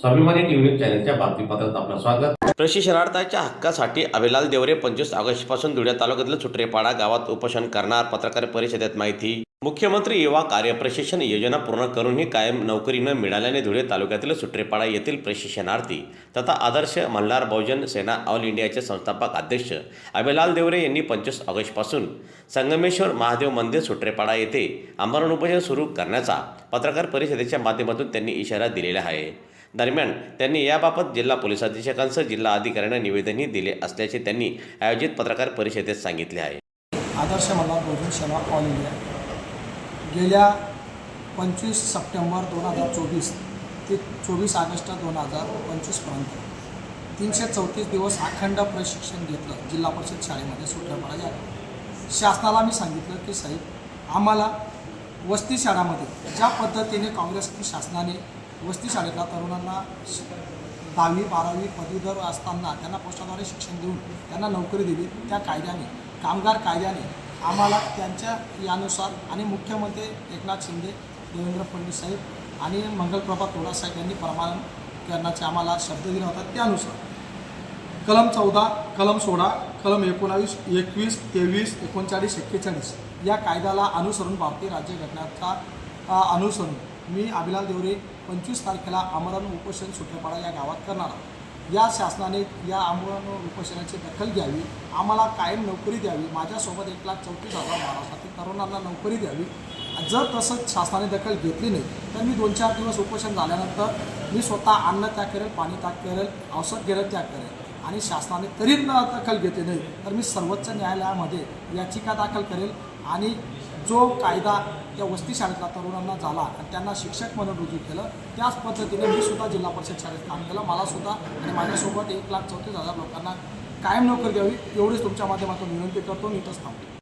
स्वाभिमानी न्यूज चॅनलच्या बातमीपत्रात आपलं स्वागत. प्रशिक्षणार्थाच्या हक्कासाठी अभिलाल देवरे पंचवीस ऑगस्टपासून धुळे तालुक्यातील सुट्रेपाडा गावात उपोषण करणार पत्रकार परिषदेत माहिती. मुख्यमंत्री युवा कार्य प्रशिक्षण योजना पूर्ण करूनही कायम नोकरी न मिळाल्याने धुळे तालुक्यातील सुट्रेपाडा येथील प्रशिक्षणार्थी तथा आदर्श मल्हार बहुजन सेना ऑल इंडियाचे संस्थापक अध्यक्ष अभिलाल देवरे यांनी पंचवीस ऑगस्टपासून संगमेश्वर महादेव मंदिर सुट्रेपाडा येथे आमरण उपोषण सुरू करण्याचा पत्रकार परिषदेच्या माध्यमातून त्यांनी इशारा दिलेला आहे. दरम्यान त्यांनी याबाबत जिल्हा पोलीस अधीक्षकांसह जिल्हा अधिकाऱ्यांना निवेदनही दिले असल्याचे त्यांनी आयोजित पत्रकार परिषदेत सांगितले आहे. Adarsh Malhar Bahujan Sena all India. गेल्या पंचवीस सप्टेंबर दोन हजार चोवीस ते चोवीस ऑगस्ट दोन हजार पंचवीसपर्यंत तीनशे चौतीस दिवस अखंड प्रशिक्षण घेतलं जिल्हा परिषद शाळेमध्ये सुट्यापाडा या शासनाला मी सांगितलं की साहेब आम्हाला वस्ती शाळामध्ये ज्या पद्धतीने काँग्रेस शासनाने वस्ती शाळेतल्या तरुणांना श- दहावी बारावी पदवीधर असताना त्यांना पोस्टाद्वारे शिक्षण देऊन त्यांना नोकरी दिली. त्या कायद्याने कामगार कायद्याने आम्हाला त्यांच्या यानुसार आणि मुख्यमंत्री एकनाथ शिंदे देवेंद्र फडणवीस साहेब आणि मंगलप्रभा तोडा साहेब यांनी प्रमाण करण्याचे आम्हाला शब्द दिला होता. त्यानुसार कलम चौदा कलम सोळा कलम एकोणावीस एकवीस तेवीस एकोणचाळीस एक्केचाळीस या कायद्याला अनुसरून भारतीय राज्यघटनाचा अनुसरून मी अभिलाल देवरे पंचवीस तारखेला आमरण उपोषण सुट्रेपाडा या गावात करणार आहे. या शासनाने या आमरण उपोषणाची दखल घ्यावी आम्हाला कायम नोकरी द्यावी माझ्यासोबत एक लाख चौतीस हजार महाराष्ट्रातील तरुणांना नोकरी द्यावी. जर तसं शासनाने दखल घेतली नाही तर मी दोन चार दिवस उपोषण झाल्यानंतर मी स्वतः अन्न त्याग करेल पाणी त्याग करेल औषध घेरेल त्याग करेल. आणि शासनाने तरी न दखल घेतली नाही तर मी सर्वोच्च न्यायालयामध्ये याचिका दाखल करेल आणि जो कायदा त्या वस्ती शाळेतल्या तरुणांना झाला आणि त्यांना शिक्षक म्हणून रुजू केलं त्याच पद्धतीने मी सुद्धा जिल्हा परिषद शाळेत काम केलं. मला सुद्धा आणि माझ्यासोबत एक लाख चौतीस हजार लोकांना कायम नोकरी द्यावी एवढीच तुमच्या माध्यमातून विनंती करतो. मी इथंच थांबतो.